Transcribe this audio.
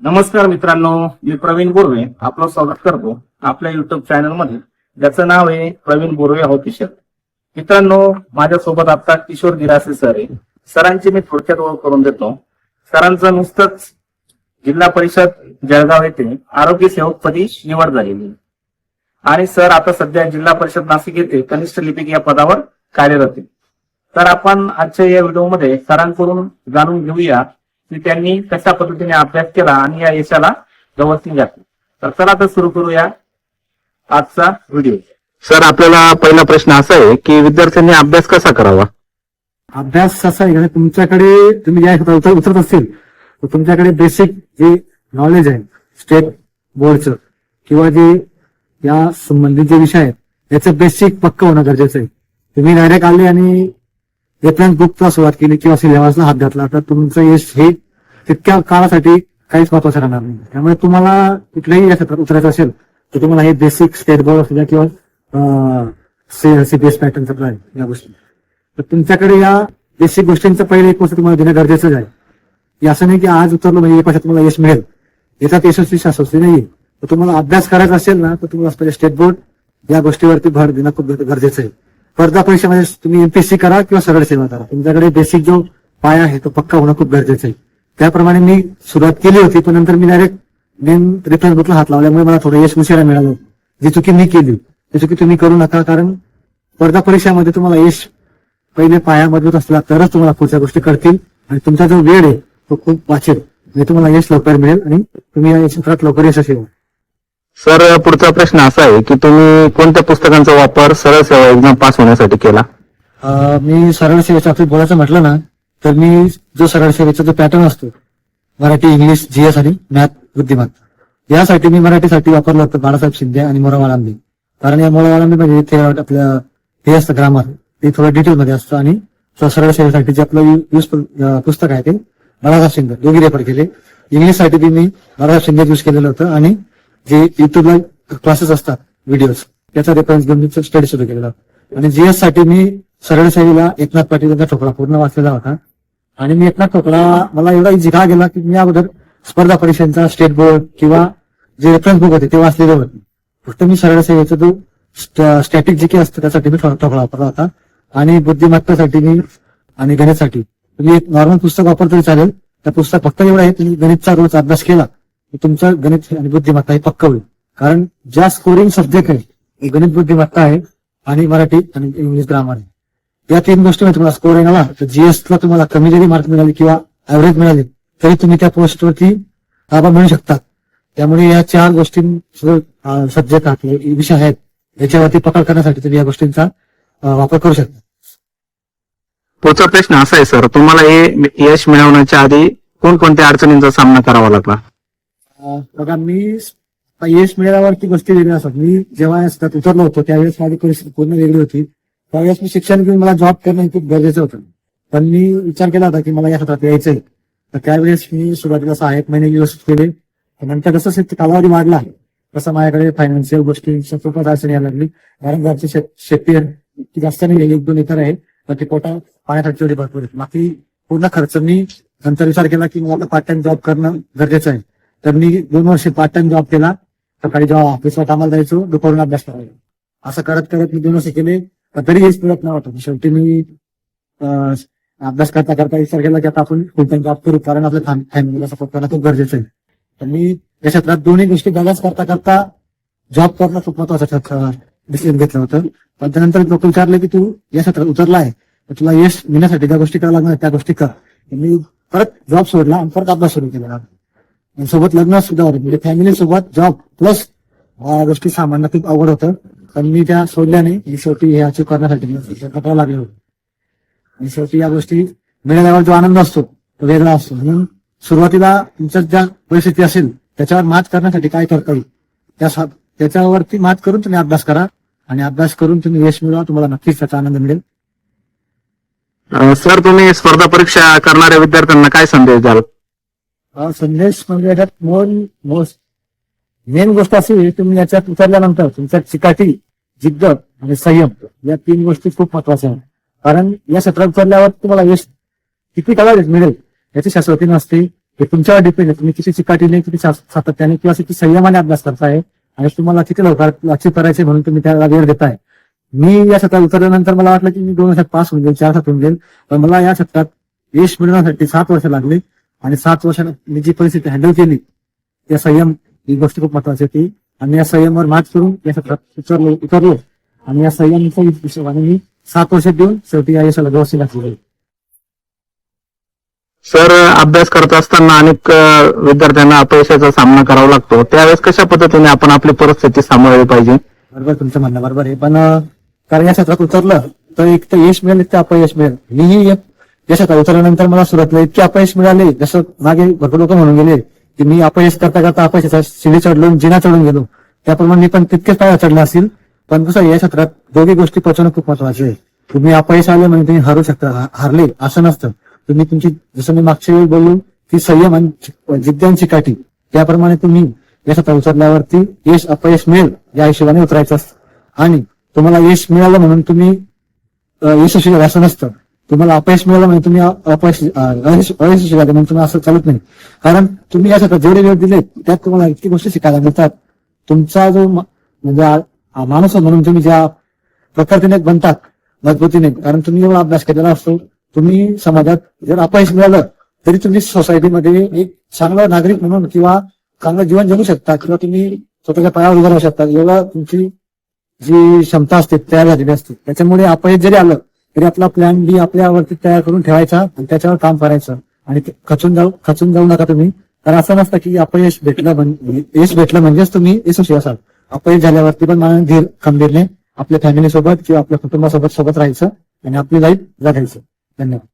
नमस्कार मित्रांनो मी प्रवीण बोर्वे आपलं स्वागत करतो आपल्या युट्यूब चॅनलमध्ये. ज्याचं नाव आहे प्रवीण बोरवे ऑफिशियल मित्रांनो माझ्यासोबत आता किशोर गिरासे सर आहे. सरांची मी थोडक्यात ओळख करून देतो. सरांचं नुसतंच जिल्हा परिषद जळगाव येथे आरोग्य सेवक पदी निवड झालेली आणि सर आता सध्या जिल्हा परिषद नाशिक येथे कनिष्ठ लिपिक या पदावर कार्यरत आहे. तर आपण आजच्या या व्हिडिओमध्ये सरांकडून जाणून घेऊया की त्यांनी कशा पद्धतीने अभ्यास केला आणि या यशाला गवसणी घातली. तर चला तर सुरू करूया आजचा व्हिडिओ. सर आपल्याला पहिला प्रश्न असा आहे की विद्यार्थ्यांनी अभ्यास कसा करावा? अभ्यास असा आहे? का तुमच्याकडे तुम्ही या उतरत असतील तर तुमच्याकडे बेसिक जे नॉलेज आहे स्टेट बोर्डचं किंवा जे या संबंधित जे विषय आहेत याचं बेसिक पक्क होणं गरजेचं आहे. तुम्ही डायरेक्ट आले आणि रेफरन्स बुकला सुरुवात केली किंवा सिलेबसला हात घातला तर तुमचं यश हे तितक्या काळासाठी काहीच महत्वाचं राहणार नाही. त्यामुळे तुम्हाला कुठल्याही या क्षेत्रात उतरायचं असेल तर तुम्हाला हे बेसिक स्टेट बोर्ड असू द्या किंवा सीबीएस पॅटर्न या गोष्टी. तर तुमच्याकडे या बेसिक गोष्टींचं पहिले एक वर्ष तुम्हाला देणं गरजेचं आहे. असं नाही की आज उतरलो म्हणजे एक वर्षात तुम्हाला यश मिळेल. याच्यात यशस्वी शास्त्री नाही तर तुम्हाला अभ्यास करायचा असेल ना तर तुम्हाला स्टेट बोर्ड या गोष्टीवरती भर देणं खूप गरजेचं आहे. स्पर्धा परीक्षेमध्ये तुम्ही एमपीएससी करा किंवा सरळ सेवा करा. तुमच्याकडे बेसिक जो पाया आहे तो पक्का होणं खूप गरजेचं आहे. त्याप्रमाणे मी सुरुवात केली होती पण नंतर मी डायरेक्ट मेन रेफरन्स बुकला हात लावल्यामुळे मला थोडं यश उशिरा मिळालं. जी चुकी मी केली ती चुकी तुम्ही करू नका कारण स्पर्धा परीक्षामध्ये तुम्हाला यश पहिले पाया मजबूत असला तरच तुम्हाला पुढच्या गोष्टी कळतील आणि तुमचा जो वेळ आहे तो खूप वाचेल. म्हणजे तुम्हाला यश लवकर मिळेल आणि तुम्ही या क्षेत्रात लवकर यशस्वी व्हाल. सर पुढचा प्रश्न असा आहे की तुम्ही कोणत्या पुस्तकांचा वापर सरळ सेवा एक्झाम पास होण्यासाठी केला? अं, मी सरळ सेवेच्या बाबतीत बोलायचं म्हटलं ना तर मी जो सरळ सेवेचा जो पॅटर्न असतो मराठी इंग्लिश जीएस आणि मॅथ बुद्धिमत्ता यासाठी मी मराठीसाठी वापरलं होतं बाळासाहेब शिंदे आणि मोरावाळांबे कारण या मोरावाळांबे म्हणजे ते आपलं हे असतं ग्रामर ते थोडं डिटेलमध्ये असतं आणि स- सरळ सेवेसाठी जे आपलं युजफुल पुस्तक आहे ते बाळासाहेब शिंदे दोघी रेफर केले. इंग्लिशसाठी बी मी बाळासाहेब शिंदे यूज केलेलं होतं आणि जे युट्यूबला क्लासेस असतात व्हिडिओज त्याचा रेफरन्स घेऊन मी स्टडी सुरू केलेला. होता. आणि जीएससाठी मी सरळ एकनाथ पाटील यांचा ठोकळा पूर्ण वाचलेला होता. आणि मी एकनाथ ठोकळा मला एवढा इझी का गेला की मी अगोदर स्पर्धा परीक्षांचा स्टेट बोर्ड किंवा जे रेफरन्स बुक होते ते वाचलेले होते. फक्त मी सरळ जो स्टॅटिक जी काही असतं त्यासाठी मी ठोकळा वापरला होता. आणि बुद्धिमत्तासाठी मी आणि गणितसाठी. तुम्ही एक नॉर्मल पुस्तक वापरलं तरी चालेल. त्या पुस्तक फक्त एवढं आहे तुम्ही गणितचा रोज अभ्यास केला. तुमच्या गणित आणि बुद्धिमत्ता हे पक्क होईल. कारण ज्या स्कोरिंग सब्जेक्ट आहे गणित बुद्धिमत्ता आहे आणि मराठी आणि इंग्लिश ग्रामर आहे. या तीन गोष्टी तुम्हाला स्कोर आला तर जीएस ला तुम्हाला कमी जरी मार्क मिळाले किंवा ऍव्हरेज मिळाले तरी तुम्ही त्या पोस्टवरती ताबा मिळू शकतात त्यामुळे या चार गोष्टी सब्जेक्ट म्हणजे विषय आहेत याच्यावरती पकड करण्यासाठी तुम्ही या गोष्टींचा वापर करू शकता. पुढचा प्रश्न असा आहे सर तुम्हाला हे यश मिळवण्याच्या आधी कोणकोणत्या अडचणींचा सामना करावा लागला? बघा मी यश मिळाल्यावरती गोष्टी वेगळ्या असतात. मी जेव्हा असतात उतरलो होतो त्यावेळेस माझी परिस्थिती पूर्ण वेगळी होती. त्यावेळेस मी शिक्षण घेऊन मला जॉब करणं हे खूप गरजेचं होतं. पण मी विचार केला होता की मला या क्षेत्रात यायचंय. तर त्यावेळेस मी सुरुवातीला सहा एक महिने व्यवस्थित केले. नंतर कसं शेत- कालावधी वाढला तसं माझ्याकडे फायनान्शियल गोष्टी खूपच अडचणी यायला लागली. कारण घरची शेती इतकी जास्त नाही एक दोन एकर आहे. तर ते पोटा पाण्यासाठी एवढी भरपूर आहे बाकी पूर्ण खर्च मी नंतर विचार केला की मला पार्ट टाइम जॉब करणं गरजेचं आहे. तर मी दोन वर्ष पार्ट टाइम जॉब केला. सकाळी जेव्हा ऑफिसला कामाला जायचो दुपारून अभ्यास करायचो असं करत करत मी दोन वर्ष केले. पण तरी हेच मिळत नव्हतं. शेवटी मी अं, अभ्यास करता करता विचार केला की आता आपण फुल टाइम जॉब करू. कारण आपल्या फॅमिलीला सपोर्ट करणं खूप गरजेचं आहे. तर मी या क्षेत्रात दोन्ही गोष्टी बॅलन्स करता करता जॉब करणं खूप महत्वाचं डिसिजन घेतलं होतं. पण त्यानंतर लोक विचारले की तू या क्षेत्रात उतरला आहे. तर तुला यश मिळण्यासाठी ज्या गोष्टी करायला लागणार त्या गोष्टी कर. मी परत जॉब सोडला आणि परत अभ्यास सुरू केला. सोबत लग्न सुद्धा होतं. म्हणजे फॅमिली सोबत जॉब प्लस गोष्टी सामान्य खूप अवघड होतं. पण मी त्या सोडल्या नाही आणि शेवटी हे अचीव करण्यासाठी मी करावं लागले. होते आणि शेवटी या गोष्टी मिळाल्यावर जो आनंद असतो तो वेगळा असतो. म्हणून सुरुवातीला तुमच्या ज्या परिस्थिती असेल त्याच्यावर मात करण्यासाठी काय करता येईल? त्या त्याच्यावरती मात करून तुम्ही अभ्यास करा. आणि अभ्यास करून तुम्ही यश मिळवा तुम्हाला नक्कीच त्याचा आनंद मिळेल. सर तुम्ही स्पर्धा परीक्षा करणाऱ्या विद्यार्थ्यांना काय संदेश द्याल? संदेश म्हणजे याच्यात मोन मोस्ट मेन गोष्ट अशी तुम्ही याच्यात उतरल्यानंतर तुमच्यात चिकाटी जिद्द आणि संयम या तीन गोष्टी खूप महत्त्वाच्या आहेत. कारण या क्षेत्रात उतरल्यावर तुम्हाला यश किती कालावधीत मिळेल याची शाश्वती नसते. हे तुमच्यावर डिपेंड आहे. तुम्ही किती चिकाटीने किती सातत्याने किंवा किती संयमाने अभ्यास करताय आणि तुम्हाला किती लवकर अचीव करायचे म्हणून तुम्ही त्याला वेळ देताय. मी या सत्रात उतरल्यानंतर मला वाटलं की मी दोन वर्षात पास होऊन जाईल चार वर्षात होऊन जाईल. पण मला या सत्रात यश मिळवण्यासाठी सात वर्ष लागली. आणि सात वर्षात मी जी परिस्थिती हँडल केली त्या संयम ही गोष्ट खूप महत्वाची होती. आणि या संयमवर मात करून या सत्रात उतरलो उतरलो. आणि या संयमच्या हिशोबाने मी सात वर्ष देऊन शेवटी या यशाला व्यवस्थित घातली सर अभ्यास करत असताना अनेक विद्यार्थ्यांना अपयशाचा सामना करावा लागतो. त्यावेळेस कशा पद्धतीने आपण आपली परिस्थिती सांभाळली पाहिजे? बरोबर तुमचं म्हणणं बरोबर आहे. पण कारण या क्षेत्रात उतरलं तर एक तर यश मिळेल एक तर अपयश मिळेल. मीही एक- या क्षेत्रात उतरल्यानंतर मला सुरुवातीला इतके अपयश मिळाले जसं मागे भरपूर लोक म्हणून गेले की मी अपयश करता करता अपयशाचा शिडी चढलो जिना चढून गेलो. त्याप्रमाणे मी पण तितकेच पाया चढले असेल पण कसं या क्षेत्रात दोघी गोष्टी पचवणं खूप महत्त्वाचे आहे. तुम्ही अपयश आले म्हणजे तुम्ही हरू शकता हरले हारले असं नसतं. तुम्ही तुमची जसं मी मागच्या वेळी बोललो की संयम आणि जिद्द्यांची काठी त्याप्रमाणे तुम्ही या क्षेत्रात उतरल्यावरती यश अपयश मिळेल या हिशोबाने उतरायचं असतं. आणि तुम्हाला यश मिळालं म्हणून तुम्ही यशस्वी असं नसतं. तुम्हाला अपयश मिळालं म्हणजे तुम्ही अपयश अयश- अयशस्वी झाले म्हणून तुम्ही असं चालत नाही. कारण तुम्ही या क्षेत्रात जेवढे वेळ दिले त्यात तुम्हाला इतकी गोष्टी शिकायला मिळतात. तुमचा जो म- म्हणजे माणूस म्हणून तुम्ही ज्या प्रकृतीने बनतात मजबूतीने कारण तुम्ही एवढा अभ्यास केलेला असतो तुम्ही समाजात जर अपयश मिळालं तरी तुम्ही सोसायटीमध्ये एक चांगला नागरिक म्हणून किंवा चांगलं जीवन जगू शकता किंवा तुम्ही स्वतःच्या पायावर उभं राहू शकता. एवढा तुमची जी क्षमता असते तयार झालेली असते. त्याच्यामुळे अपयश जरी आलं तरी आपला प्लॅन बी आपल्यावरती तयार करून ठेवायचा आणि त्याच्यावर काम करायचं. आणि ते खचून जाऊ खचून जाऊ नका तुम्ही. कारण असं नसतं की अपयश भेटलं म्हणजे यश भेटलं म्हणजेच तुम्ही यशस्वी असाल. अपयश झाल्यावरती पण मला धीर खंबीरने आपल्या फॅमिली सोबत किंवा आपल्या कुटुंबासोबत सोबत राहायचं आणि आपली लाईफ जगायचं. धन्यवाद.